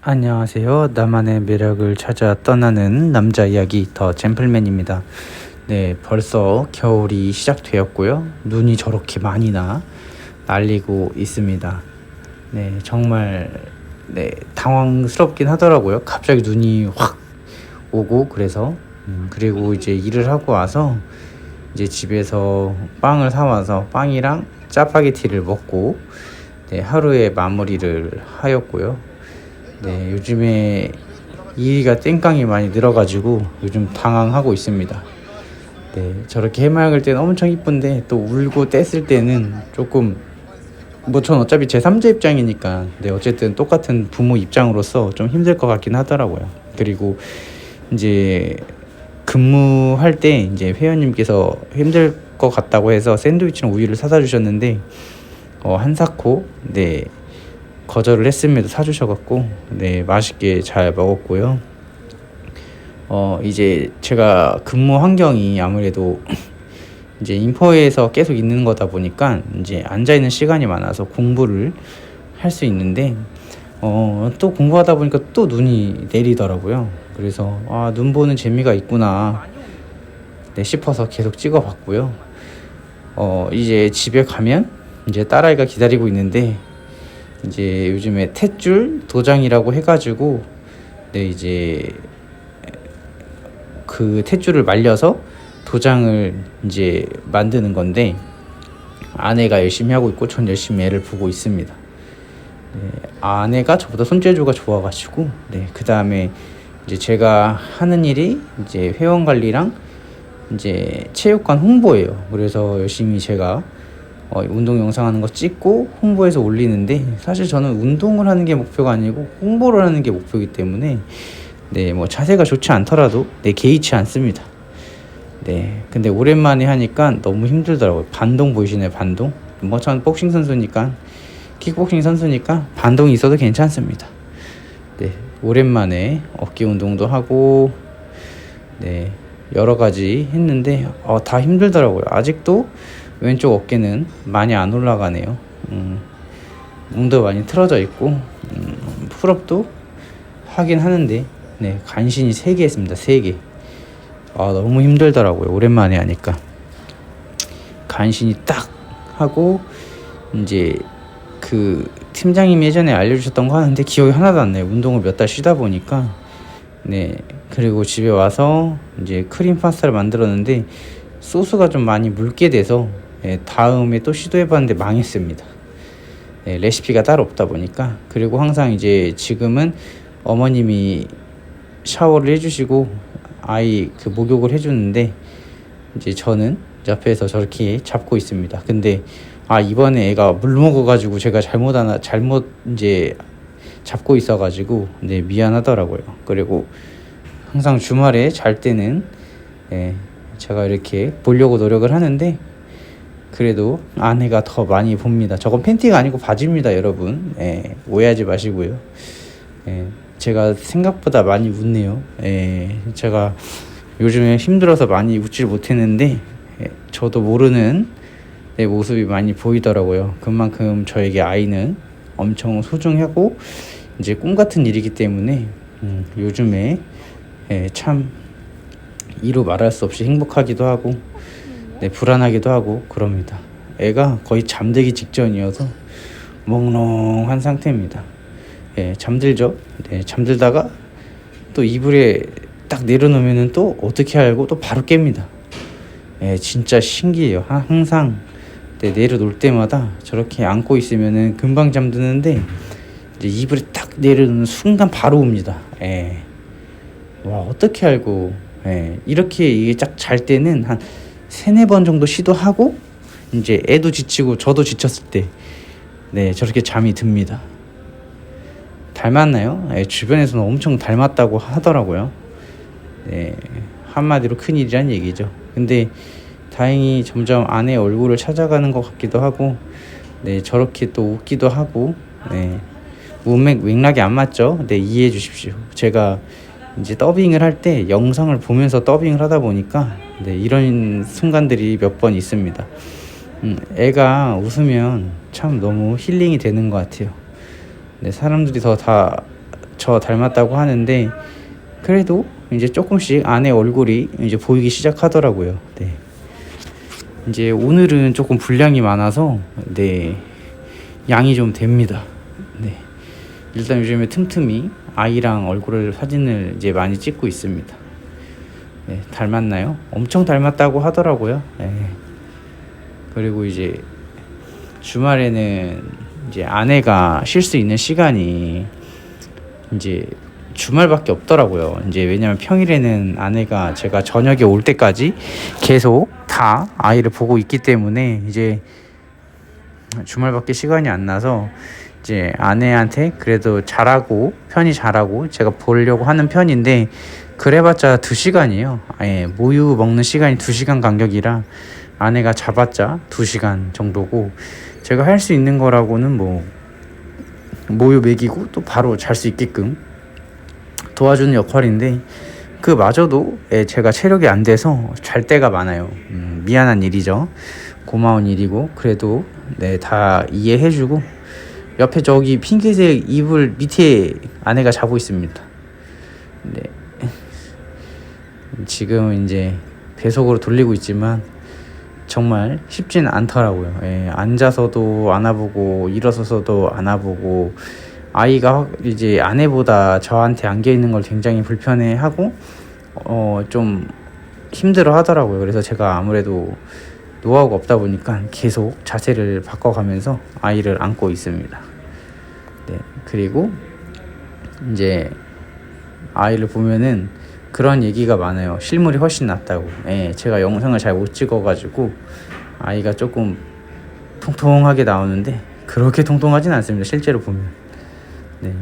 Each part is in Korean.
안녕하세요. 나만의 매력을 찾아 떠나는 남자 이야기 더 젠플맨입니다. 네, 벌써 겨울이 시작되었고요. 눈이 저렇게 많이나 날리고 있습니다. 네, 정말 네, 당황스럽긴 하더라고요. 갑자기 눈이 확 오고 그래서 음, 그리고 이제 일을 하고 와서 이제 집에서 빵을 사 와서 빵이랑 짜파게티를 먹고 네, 하루의 마무리를 하였고요. 네, 요즘에 일이가 땡깡이 많이 늘어가지고 요즘 당황하고 있습니다. 네, 저렇게 해맑을 때는 엄청 이쁜데 또 울고 뗐을 때는 조금 뭐 전 어차피 제 3자 입장이니까 네, 어쨌든 똑같은 부모 입장으로서 좀 힘들 것 같긴 하더라고요. 그리고 이제 근무할 때 이제 회원님께서 힘들 것 같다고 해서 샌드위치랑 우유를 사다 주셨는데 어, 한사코 네 거절을 했음에도 사주셔갖고 네 맛있게 잘 먹었고요. 어 이제 제가 근무 환경이 아무래도 이제 인포에서 계속 있는 거다 보니까 이제 앉아 있는 시간이 많아서 공부를 할 수 있는데 어 또 공부하다 보니까 또 눈이 내리더라고요. 그래서 아 눈 보는 재미가 있구나 네 싶어서 계속 찍어봤고요. 어 이제 집에 가면 이제 딸아이가 기다리고 있는데 이제 요즘에 탯줄 도장이라고 해가지고 네 이제 그 탯줄을 말려서 도장을 이제 만드는 건데 아내가 열심히 하고 있고 전 열심히 애를 보고 있습니다. 네, 아내가 저보다 손재주가 좋아가지고 네 그 다음에 이제 제가 하는 일이 이제 회원 관리랑 이제 체육관 홍보예요. 그래서 열심히 제가 어, 운동 영상 하는 거 찍고 홍보해서 올리는데 사실 저는 운동을 하는 게 목표가 아니고 홍보를 하는 게 목표이기 때문에 네 뭐 자세가 좋지 않더라도 네 개의치 않습니다. 네 근데 오랜만에 하니까 너무 힘들더라고요. 반동 보이시나요? 반동? 뭐 전 복싱 선수니까 킥복싱 선수니까 반동이 있어도 괜찮습니다. 네 오랜만에 어깨 운동도 하고 네 여러 가지 했는데 어, 다 힘들더라고요. 아직도 왼쪽 어깨는 많이 안 올라가네요. 음, 몸도 많이 틀어져 있고 음, 풀업도 하긴 하는데 네 간신히 세개 했습니다. 세 개. 아 너무 힘들더라고요. 오랜만에 하니까 간신히 딱 하고 이제 그 팀장님이 예전에 알려주셨던 거 하는데 기억이 하나도 안 나요. 운동을 몇 달 쉬다 보니까 네 그리고 집에 와서 이제 크림 파스타를 만들었는데 소스가 좀 많이 묽게 돼서 예, 다음에 또 시도해봤는데 망했습니다. 예, 레시피가 따로 없다 보니까 그리고 항상 이제 지금은 어머님이 샤워를 해주시고 아이 그 목욕을 해주는데 이제 저는 옆에서 저렇게 잡고 있습니다. 근데 아 이번에 애가 물 먹어가지고 제가 잘못 하나 잘못 이제 잡고 있어가지고 네 미안하더라고요. 그리고 항상 주말에 잘 때는 예, 제가 이렇게 보려고 노력을 하는데 그래도 아내가 더 많이 봅니다. 저건 팬티가 아니고 바지입니다, 여러분. 예, 오해하지 마시고요. 예, 제가 생각보다 많이 웃네요. 예, 제가 요즘에 힘들어서 많이 웃질 못했는데 예, 저도 모르는 내 모습이 많이 보이더라고요. 그만큼 저에게 아이는 엄청 소중하고 이제 꿈 같은 일이기 때문에 음, 요즘에 예, 참 이루 말할 수 없이 행복하기도 하고 네, 불안하기도 하고 그럽니다. 애가 거의 잠들기 직전이어서 몽롱한 상태입니다. 예, 잠들죠. 네, 잠들다가 또 이불에 딱 내려놓으면 또 어떻게 알고 또 바로 깹니다. 예, 진짜 신기해요. 항상 네, 내려놓을 때마다 저렇게 안고 있으면은 금방 잠드는데 이제 이불에 딱 내려놓는 순간 바로 옵니다. 예. 와 어떻게 알고 예, 이렇게 이게 딱 잘 때는 한 세네 번 정도 시도하고 이제 애도 지치고 저도 지쳤을 때 네, 저렇게 잠이 듭니다. 닮았나요? 네, 주변에서는 엄청 닮았다고 하더라고요. 네, 한마디로 큰일이란 얘기죠. 근데 다행히 점점 아내 얼굴을 찾아가는 것 같기도 하고, 네, 저렇게 또 웃기도 하고, 네, 문맥, 맥락이 안 맞죠? 네, 이해해 주십시오. 제가 이제 더빙을 할 때 영상을 보면서 더빙을 하다 보니까 네, 이런 순간들이 몇 번 있습니다. 음, 애가 웃으면 참 너무 힐링이 되는 것 같아요. 네, 사람들이 더 다 저 닮았다고 하는데 그래도 이제 조금씩 아내 얼굴이 이제 보이기 시작하더라고요. 네. 이제 오늘은 조금 분량이 많아서 네 양이 좀 됩니다. 네. 일단 요즘에 틈틈이 아이랑 얼굴을 사진을 이제 많이 찍고 있습니다. 네, 닮았나요? 엄청 닮았다고 하더라고요. 네. 그리고 이제 주말에는 이제 아내가 쉴 수 있는 시간이 이제 주말밖에 없더라고요. 이제 왜냐면 평일에는 아내가 제가 저녁에 올 때까지 계속 다 아이를 보고 있기 때문에 이제 주말밖에 시간이 안 나서 이제 아내한테 그래도 잘하고 편히 잘하고 제가 보려고 하는 편인데 그래봤자 두 시간이에요. 아예 모유 먹는 시간이 두 시간 간격이라 아내가 잡았자 두 시간 정도고 제가 할 수 있는 거라고는 뭐 모유 먹이고 또 바로 잘 수 있게끔 도와주는 역할인데 그마저도 예, 제가 체력이 안 돼서 잘 때가 많아요. 음, 미안한 일이죠. 고마운 일이고 그래도 네 다 이해해주고 옆에 저기 핑크색 이불 밑에 아내가 자고 있습니다. 네. 지금 이제 배속으로 돌리고 있지만 정말 쉽지는 않더라고요. 예, 앉아서도 안아보고 일어서서도 안아보고 아이가 이제 아내보다 저한테 안겨 있는 걸 굉장히 불편해하고 어 좀 힘들어 하더라고요. 그래서 제가 아무래도 노하우가 없다 보니까 계속 자세를 바꿔가면서 아이를 안고 있습니다. 네, 그리고 이제 아이를 보면은 그런 얘기가 많아요. 실물이 훨씬 낫다고. 예, 제가 영상을 잘 못 찍어가지고 아이가 조금 통통하게 나오는데 그렇게 통통하진 않습니다. 실제로 보면. 네,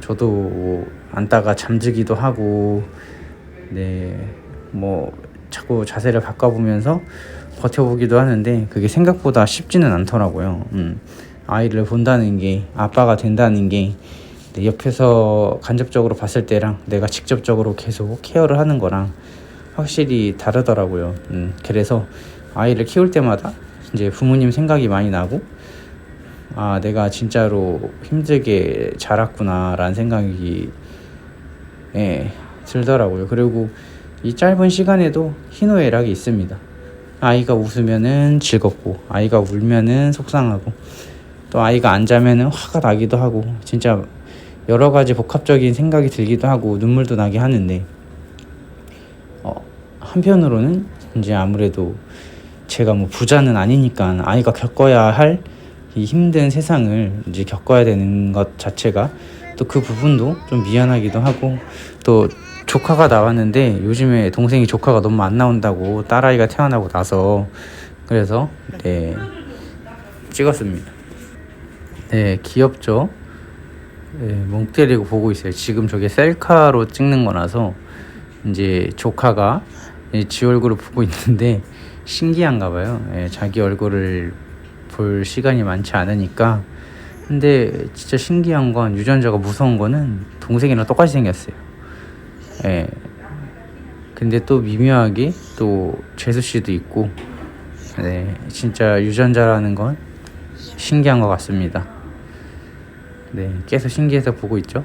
저도 뭐 앉다가 잠들기도 하고, 네, 뭐 자꾸 자세를 바꿔보면서 버텨보기도 하는데 그게 생각보다 쉽지는 않더라고요. 음, 아이를 본다는 게 아빠가 된다는 게 옆에서 간접적으로 봤을 때랑 내가 직접적으로 계속 케어를 하는 거랑 확실히 다르더라고요. 음, 그래서 아이를 키울 때마다 이제 부모님 생각이 많이 나고 아 내가 진짜로 힘들게 자랐구나라는 생각이 예, 들더라고요. 그리고 이 짧은 시간에도 희노애락이 있습니다. 아이가 웃으면은 즐겁고 아이가 울면은 속상하고 또 아이가 안 자면은 화가 나기도 하고 진짜 여러 가지 복합적인 생각이 들기도 하고 눈물도 나게 하는데 어, 한편으로는 이제 아무래도 제가 뭐 부자는 아니니까 아이가 겪어야 할 이 힘든 세상을 이제 겪어야 되는 것 자체가 또 그 부분도 좀 미안하기도 하고 또 조카가 나왔는데 요즘에 동생이 조카가 너무 안 나온다고 딸아이가 태어나고 나서 그래서 네 찍었습니다. 네 귀엽죠? 네, 멍 때리고 보고 있어요. 지금 저게 셀카로 찍는 거라서 이제 조카가 지 얼굴을 보고 있는데 신기한가 봐요. 예, 자기 얼굴을 볼 시간이 많지 않으니까. 근데 진짜 신기한 건 유전자가 무서운 거는 동생이랑 똑같이 생겼어요. 예. 근데 또 미묘하게 또 재수 씨도 있고, 네, 진짜 유전자라는 건 신기한 것 같습니다. 네, 계속 신기해서 보고 있죠.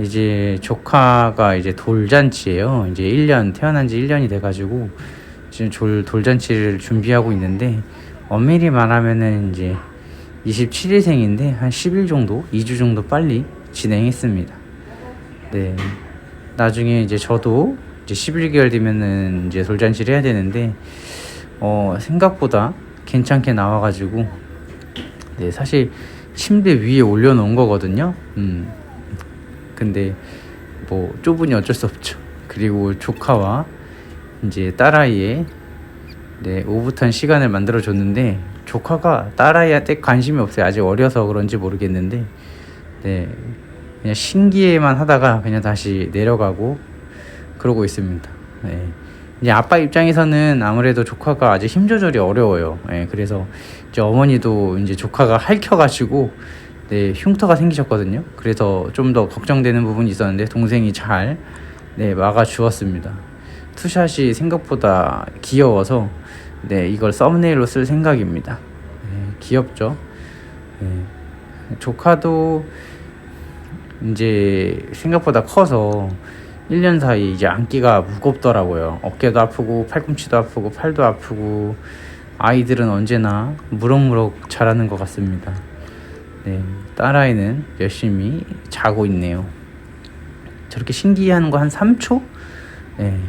이제 조카가 이제 돌잔치예요. 이제 1년 태어난 지 1년이 돼 가지고 지금 돌 돌잔치를 준비하고 있는데 엄밀히 말하면은 이제 27일생인데 한 10일 정도, 2주 정도 빨리 진행했습니다. 네. 나중에 이제 저도 이제 11개월 되면은 이제 돌잔치를 해야 되는데 어 생각보다 괜찮게 나와 가지고 네, 사실 침대 위에 올려놓은 거거든요. 음. 근데 뭐 좁으니 어쩔 수 없죠. 그리고 조카와 이제 딸아이의 네, 오붓한 시간을 만들어 줬는데 조카가 딸아이한테 관심이 없어요. 아직 어려서 그런지 모르겠는데 네. 그냥 신기해만 하다가 그냥 다시 내려가고 그러고 있습니다. 네. 이제 아빠 입장에서는 아무래도 조카가 아직 힘 조절이 어려워요. 예, 그래서 이제 어머니도 이제 조카가 핥혀가지고 네, 흉터가 생기셨거든요. 그래서 좀 더 걱정되는 부분이 있었는데 동생이 잘 네, 막아 주었습니다. 투샷이 생각보다 귀여워서 네, 이걸 썸네일로 쓸 생각입니다. 네, 귀엽죠? 네. 조카도 이제 생각보다 커서 1년 사이 이제 안기가 무겁더라고요. 어깨도 아프고 팔꿈치도 아프고 팔도 아프고 아이들은 언제나 무럭무럭 자라는 것 같습니다. 네, 딸아이는 열심히 자고 있네요. 저렇게 신기한 거한 3초? 네.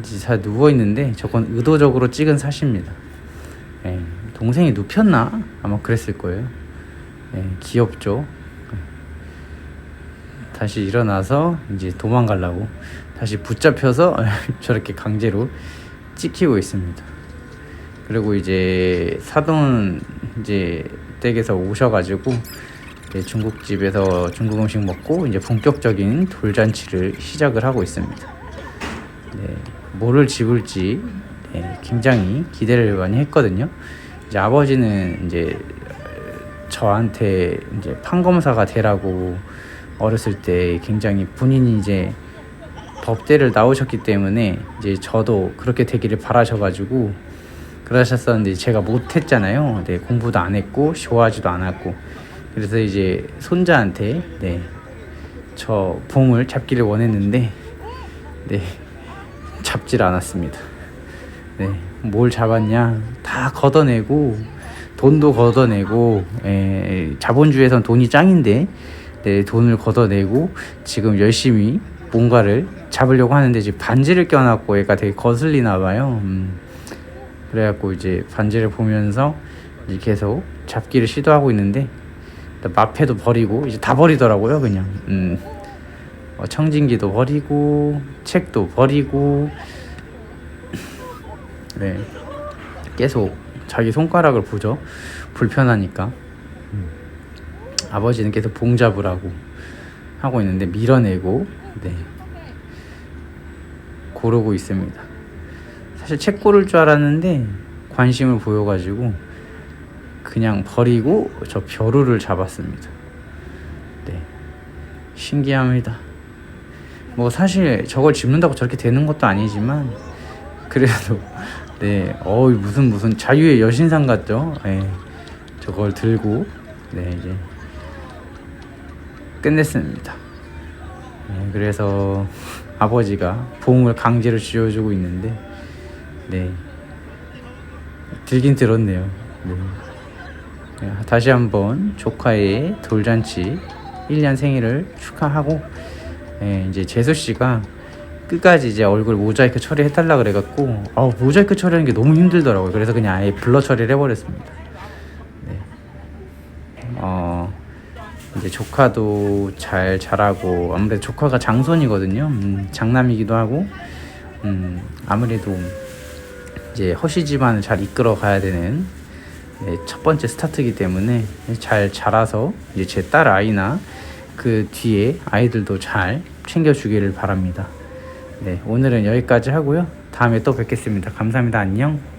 이제 잘 누워 있는데 저건 의도적으로 찍은 사진입니다. 네, 동생이 눕혔나? 아마 그랬을 거예요. 네, 귀엽죠. 다시 일어나서 이제 도망가려고 다시 붙잡혀서 저렇게 강제로 찍히고 있습니다. 그리고 이제 사돈 이제 댁에서 오셔가지고 이제 중국집에서 중국 음식 먹고 이제 본격적인 돌잔치를 시작을 하고 있습니다. 네, 뭐를 집을지 네, 굉장히 기대를 많이 했거든요. 이제 아버지는 이제 저한테 이제 판검사가 되라고 어렸을 때 굉장히 본인이 이제 법대를 나오셨기 때문에 이제 저도 그렇게 되기를 바라셔가지고 그러셨었는데 제가 못했잖아요. 네, 공부도 안 했고 좋아하지도 않았고 그래서 이제 손자한테 네, 저 봉을 잡기를 원했는데 네, 잡질 않았습니다. 네, 뭘 잡았냐? 다 걷어내고 돈도 걷어내고 에, 자본주의에선 돈이 짱인데 네, 돈을 걷어내고 지금 열심히 뭔가를 잡으려고 하는데 지금 반지를 껴놨고 얘가 되게 거슬리나 봐요. 음, 그래갖고 이제 반지를 보면서 이제 계속 잡기를 시도하고 있는데 마패도 버리고 이제 다 버리더라고요 그냥. 음, 어, 청진기도 버리고 책도 버리고 네 계속 자기 손가락을 보죠 불편하니까 음. 아버지는 계속 봉 잡으라고 하고 있는데 밀어내고 네. 고르고 있습니다. 사실 책 고를 줄 알았는데 관심을 보여가지고 그냥 버리고 저 벼루를 잡았습니다. 네. 신기합니다. 뭐 사실 저걸 집는다고 저렇게 되는 것도 아니지만 그래도 네, 어 무슨 무슨 자유의 여신상 같죠? 네, 저걸 들고 네 이제 끝냈습니다. 네, 그래서 아버지가 봉을 강제로 쥐어주고 있는데 네 들긴 들었네요. 네. 네, 다시 한번 조카의 돌잔치 1년 생일을 축하하고 예, 이제 재수 씨가 끝까지 이제 얼굴 모자이크 처리해달라 그래갖고 아 모자이크 처리하는 게 너무 힘들더라고요. 그래서 그냥 아예 블러 처리를 해버렸습니다. 네. 어 이제 조카도 잘 자라고 아무래도 조카가 장손이거든요. 음, 장남이기도 하고 음, 아무래도 이제 허시 집안을 잘 이끌어 가야 되는 네, 첫 번째 스타트이기 때문에 잘 자라서 이제 제 딸 아이나 그 뒤에 아이들도 잘 챙겨주기를 바랍니다. 네, 오늘은 여기까지 하고요. 다음에 또 뵙겠습니다. 감사합니다. 안녕.